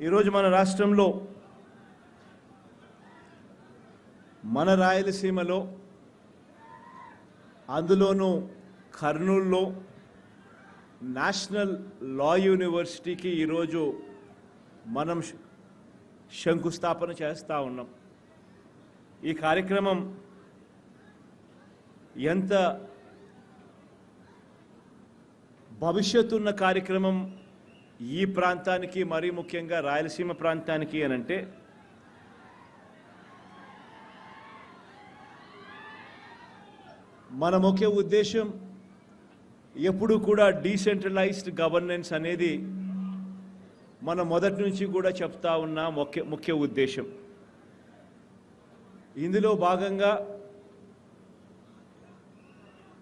ఈరోజు మన రాష్ట్రంలో మన రాయలసీమలో అందులోనూ కర్నూలులో నేషనల్ లా యూనివర్సిటీకి ఈరోజు మనం శంకుస్థాపన చేస్తూ ఉన్నాం. ఈ కార్యక్రమం ఎంత భవిష్యత్తు ఉన్న కార్యక్రమం ఈ ప్రాంతానికి మరీ ముఖ్యంగా రాయలసీమ ప్రాంతానికి అని అంటే మన ముఖ్య ఉద్దేశం ఎప్పుడు కూడా డీసెంట్రలైజ్డ్ గవర్నెన్స్ అనేది మన మొదటి నుంచి కూడా చెప్తా ఉన్న ముఖ్య ముఖ్య ఉద్దేశం. ఇందులో భాగంగా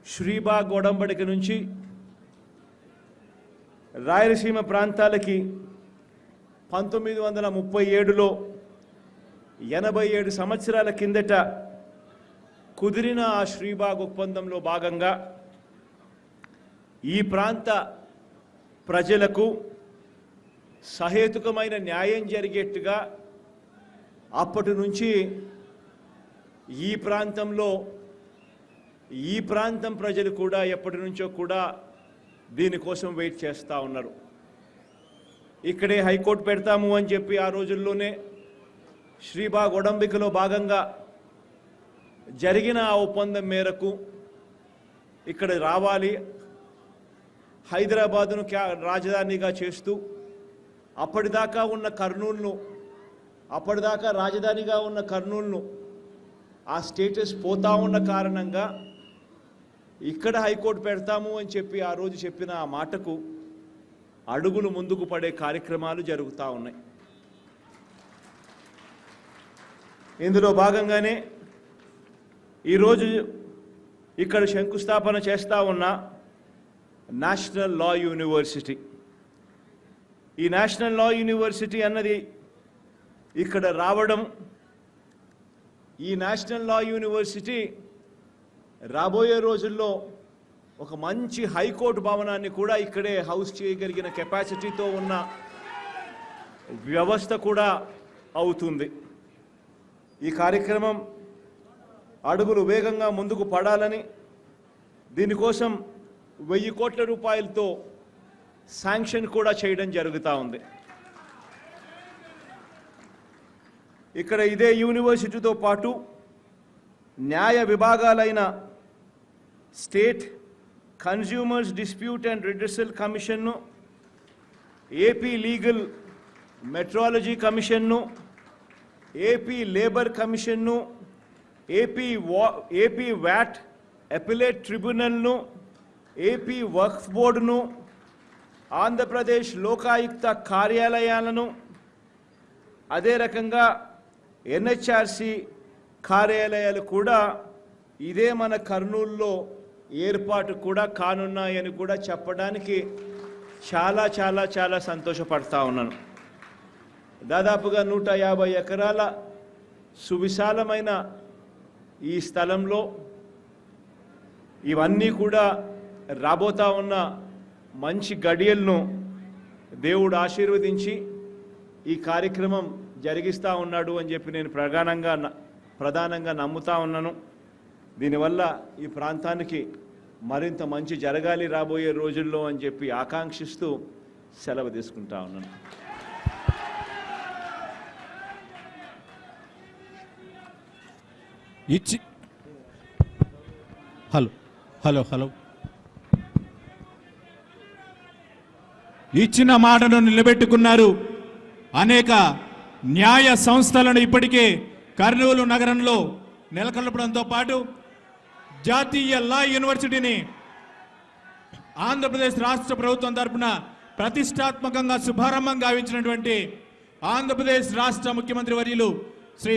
శ్రీబాగ్ ఒడంబడిక నుంచి రాయలసీమ ప్రాంతాలకి పంతొమ్మిది వందల ముప్పై ఏడులో ఎనభై ఏడు సంవత్సరాల కిందట కుదిరిన ఆ శ్రీబాగ్ ఒప్పందంలో భాగంగా ఈ ప్రాంత ప్రజలకు సహేతుకమైన న్యాయం జరిగేట్టుగా అప్పటి నుంచి ఈ ప్రాంతంలో ఈ ప్రాంతం ప్రజలు కూడా ఎప్పటి నుంచో కూడా దీనికోసం వెయిట్ చేస్తూ ఉన్నారు. ఇక్కడే హైకోర్టు పెడతాము అని చెప్పి ఆ రోజుల్లోనే శ్రీబాగ్ ఒడంబికలో భాగంగా జరిగిన ఆ ఒప్పందం మేరకు ఇక్కడ రావాలి. హైదరాబాదును క్యా రాజధానిగా చేస్తూ అప్పటిదాకా ఉన్న కర్నూలును అప్పటిదాకా రాజధానిగా ఉన్న కర్నూలును ఆ స్టేటస్ పోతా ఉన్న కారణంగా ఇక్కడ హైకోర్టు పెడతాము అని చెప్పి ఆ రోజు చెప్పిన ఆ మాటకు అడుగులు ముందుకు పడే కార్యక్రమాలు జరుగుతూ ఉన్నాయి. ఇందులో భాగంగానే ఈరోజు ఇక్కడ శంకుస్థాపన చేస్తూ ఉన్న నేషనల్ లా యూనివర్సిటీ. ఈ నేషనల్ లా యూనివర్సిటీ అన్నది ఇక్కడ రావడం ఈ నేషనల్ లా యూనివర్సిటీ రాబోయే రోజుల్లో ఒక మంచి హైకోర్టు భవనాన్ని కూడా ఇక్కడే హౌస్ చేయగలిగిన కెపాసిటీతో ఉన్న వ్యవస్థ కూడా అవుతుంది. ఈ కార్యక్రమం అడుగులు వేగంగా ముందుకు పడాలని దీనికోసం వెయ్యి కోట్ల రూపాయలతో శాంక్షన్ కూడా చేయడం జరుగుతూ ఉంది. ఇక్కడ ఇదే యూనివర్సిటీతో పాటు న్యాయ విభాగాలైన state consumers dispute and redressal కమిషన్ను ఏపీ లీగల్ మెట్రాలజీ కమిషన్ను ఏపీ లేబర్ కమిషన్ను ఏపీ వా ఏపీ వ్యాట్ అపిలేట్ ట్రిబ్యునల్ను ఏపీ వర్క్స్ బోర్డును ఆంధ్రప్రదేశ్ లోకాయుక్త కార్యాలయాలను అదే రకంగా ఎన్హెచ్ఆర్సీ కార్యాలయాలు కూడా ఇదే మన కర్నూలులో ఏర్పాటు కూడా కానున్నాయని కూడా చెప్పడానికి చాలా చాలా చాలా సంతోషపడతా ఉన్నాను. దాదాపుగా నూట యాభై ఎకరాల సువిశాలమైన ఈ స్థలంలో ఇవన్నీ కూడా రాబోతా ఉన్న మంచి గడియలను దేవుడు ఆశీర్వదించి ఈ కార్యక్రమం జరిగిస్తూ ఉన్నాడు అని చెప్పి నేను ప్రధానంగా ప్రధానంగా నమ్ముతా ఉన్నాను. దీనివల్ల ఈ ప్రాంతానికి మరింత మంచి జరగాలి రాబోయే రోజుల్లో అని చెప్పి ఆకాంక్షిస్తూ సెలవు తీసుకుంటా ఉన్నాను. ఇచ్చి హలో హలో హలో. ఇచ్చిన మాటను నిలబెట్టుకున్నారు అనేక న్యాయ సంస్థలను ఇప్పటికే కర్నూలు నగరంలో నెలకొల్పడంతో పాటు జాతీయ లా యూనివర్సిటీని ఆంధ్రప్రదేశ్ రాష్ట్ర ప్రభుత్వం తరఫున ప్రతిష్టాత్మకంగా శుభారంభం గావించినటువంటి ఆంధ్రప్రదేశ్ రాష్ట్ర ముఖ్యమంత్రి వర్యులు శ్రీ